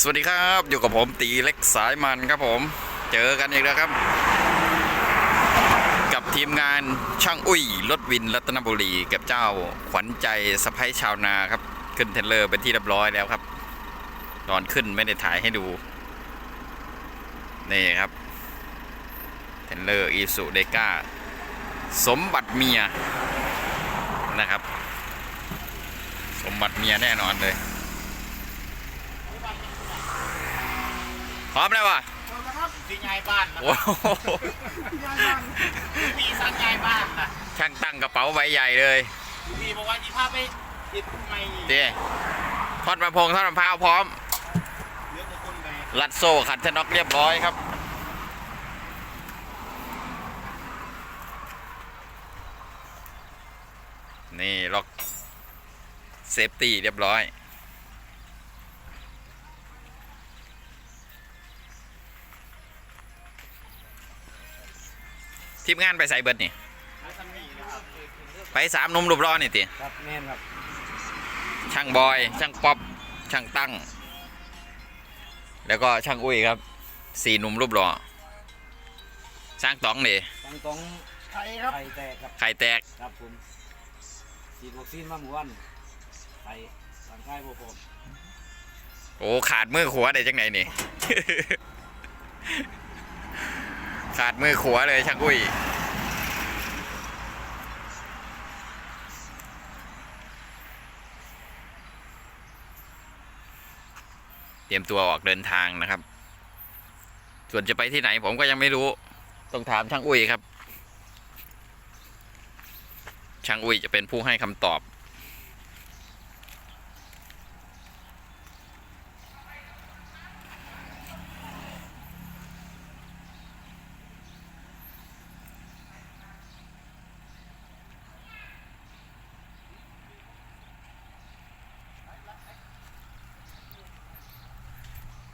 สวัสดีครับอยู่กับผมตีเล็กสายมันครับผม เจอกันอีกแล้วครับ กับทีมงานช่างอุ้ยรถวินรัตนบุรีกับเจ้าขวัญใจสะพ้ยชาวนาครับ ขึ้นเทรลเลอร์เป็นที่เรียบร้อยแล้วครับ ตอนขึ้นไม่ได้ถ่ายให้ดู นี่ครับ เทรลเลอร์อีสุเดก้า สมบัติเมียนะครับ สมบัติเมียแน่นอนเลย พร้อมแล้ววะที่ย้ายบ้านนะโอ้โหมีสั่งย้ายบ้านนะช่างตั้งกระเป๋าใบใหญ่เลยมีบอกว่าที่พาไปติดไม่เดีทอดมะพงทอดมะพร้าวพร้อมเลือกแต่คนไปรัดโซ่ขัดชะน็อกเรียบร้อยครับนี่ล็อกเซฟตี้เรียบร้อย ทีมงานไปใส่เบิดนี่แล้วทำนี่นะครับไปสามหนุ่มรูปรอนี่ติครับแม่นครับช่างบอย ช่างป๊อป ช่างตั้ง แล้วก็ช่างอุ้ยครับสี่หนุ่มรูปรอช่างต๋องนี่ตังตรงใครครับไข่แตกครับไข่แตกครับผมฉีดวัคซีนมาหมู่วันไข่ร่างกายบ่พร้อมโอ้ขาดมือขวาได้จังไหนนี่ ขาดมือขวาเลยช่างอุ้ยเตรียมตัวออกเดินทางนะครับ ส่วนจะไปที่ไหนผมก็ยังไม่รู้ ต้องถามช่างอุ้ยครับ ช่างอุ้ยจะเป็นผู้ให้คำตอบ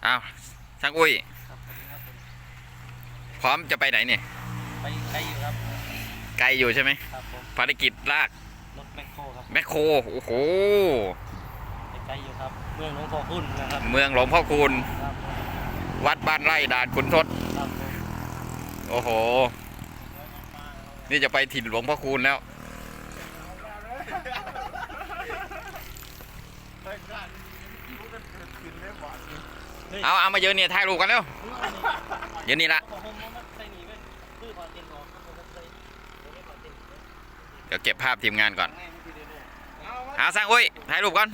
อ้าวช่างอุ้ย ครับสวัสดีครับผมพร้อมจะไปไหนเนี่ยไปไกลอยู่ครับ ไกลอยู่ใช่ไหมครับผม ภารกิจลากรถแมคโครครับแมคโครโอ้โห ไปไกลอยู่ครับ เมืองหลวงพ่อคุณนะครับ เมืองหลวงพ่อคูณครับวัดบ้านไร่ด่านขุนทดครับผมโอ้โห นี่จะไปถิ่นหลวงพ่อคูณแล้วเอาเอามาเยอะเนี่ยถ่ายรูปกัน เร็วเดี๋ยวนี้ละผมผมผมใส่หนีไปซื้อพอเต็นออกครับผมใส่ผมไม่พอเต็นเดี๋ยวเก็บภาพทีมงานก่อนง่ายไม่คือเดี๋ยวนี้หาสร้างอุ้ยถ่ายรูปก่อน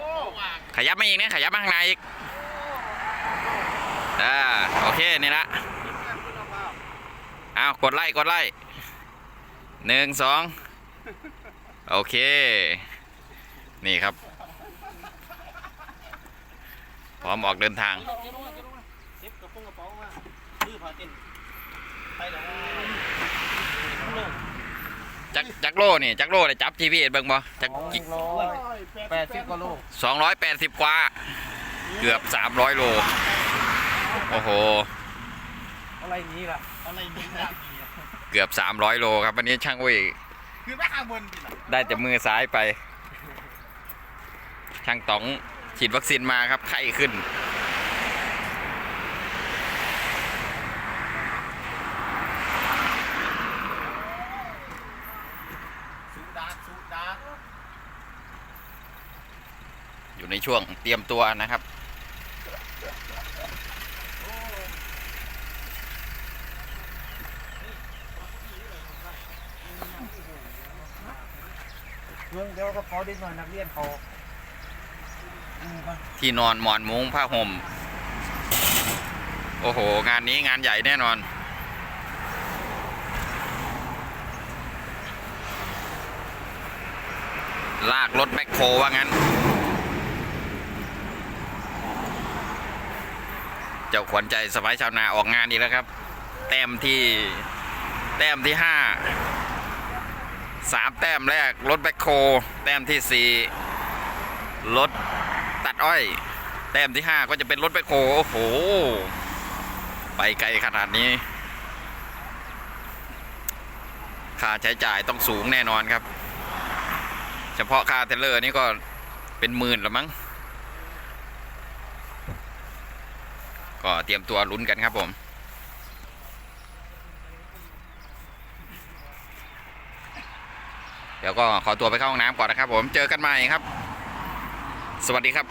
โอ้ว่างขยับมาอีกนะขยับมาข้างในอีกอ่าโอเคนี่ละเอากดไลค์กดไลค์หนึ่งสองโอเค นี่ครับ พร้อมออกเดินทางเดี๋ยวลงมาเดี๋ยวลงมาเก็บกระโปรงกระเป๋ามาซื้อพอเต็นไปเดี๋ยวโลกจักจักโลนี่จักโลเลยจับ GPS เบิ่งบ่จักร้อยแปดสิบกว่าโลสองร้อยแปดสิบกว่า เกือบสามร้อยโล โอ้โห อะไรนี้ล่ะอะไรนี่แบบนี้เกือบสามร้อยโลครับวันนี้ช่างอุ้ยคือแม่ข้างบนดิล่ะได้แต่มือซ้ายไป ช่างต๋อง ฉีดวัคซีนมาครับไข้ขึ้น อยู่ในช่วงเตรียมตัวนะครับเมืองเดี๋ยวก็เขาได้หน่อยนักเรียนเขาอืมก่อน ที่นอนหมอนมุ้งผ้าห่ม โอ้โห งานนี้งานใหญ่แน่นอน ลากรถแมคโครว่างั้น เจ้าขวัญใจสบายชาวนาออกงานอีกแล้วครับ แต้มที่ แต้มที่ห้าสามแต้มแรกรถแบคโคแต้มที่สี่รถ อ้อย แต้มที่ห้าก็จะเป็นรถแบคโคโอ้โห ไปไกลขนาดนี้ ค่าใช้จ่ายต้องสูงแน่นอนครับ เฉพาะค่าเทเลอร์นี่ก็เป็นหมื่นละมั้ง ก็เตรียมตัวลุ้นกันครับผมเดี๋ยวก็ขอตัวไปเข้าห้องน้ำก่อนนะครับผม เจอกันใหม่ครับ สวัสดีครับ